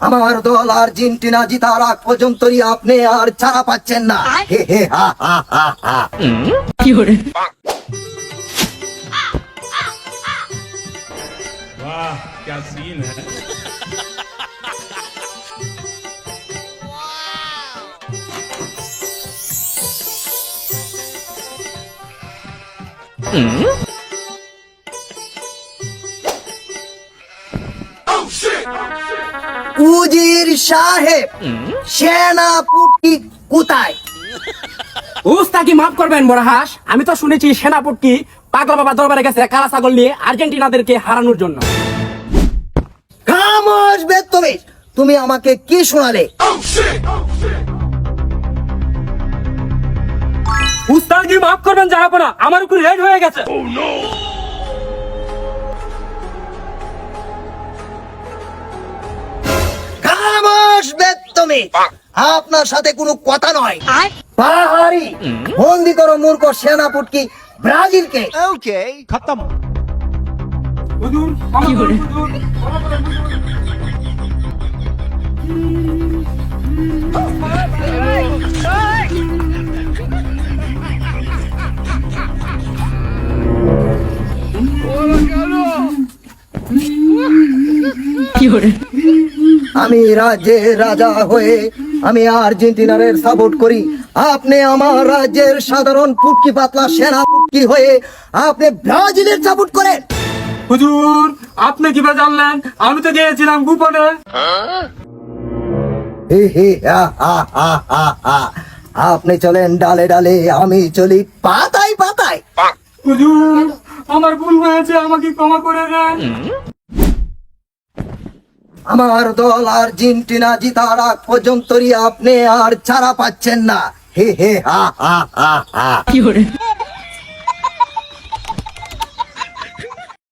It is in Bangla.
আমার দল আর্জেন্টিনা জিতার আগ পর্যন্তই আপনি আর ছাড়া পাচ্ছেন না। হে হে হা উজির সাহেব সেনাপতি কোথায়? উস্তাকি মাফ করবেন আমি তো শুনেছি সেনাপতি পাগলা বাবা দরবারে গেছে কালা ছাগল নিয়ে আর্জেন্টিনাদেরকে হারানোর জন্য। খামোশ বেত্তবে তুমি আমাকে কি শোনালে? উস্তাদি মাফ করবেন জাহাপনা আমার উপর রেড হয়ে গেছে। আপনার সাথে কোনো কথা নয়। পাহাড়ি। বন্দি করো মূর্খ সেনাপতি ব্রাজিলকে। হুজুর, ক্ষমা করুন, হুজুর। আমি রাজ্যের রাজা হয়ে আমি আর্জেন্টিনার সাপোর্ট করি। আপনি আমার রাজ্যের সাধারণ পুটকি পাতলা সেনা পুটকি হয়ে আপনি ব্রাজিলের সাপোর্ট করেন। হুজুর আপনি কীভাবে জানলেন? আমি তো গিয়েছিলাম গোপনে। আপনি চলেন ডালে ডালে আমি চলি পাতায় পাতায়। হুজুর আমার ভুল হয়েছে আমাকে ক্ষমা করে দেন। আমার দল আর্জেন্টিনা জিতার আগ পর্যন্তই আপনি আর ছাড়া পাচ্ছেন না। হে হে, হা হা হা হা।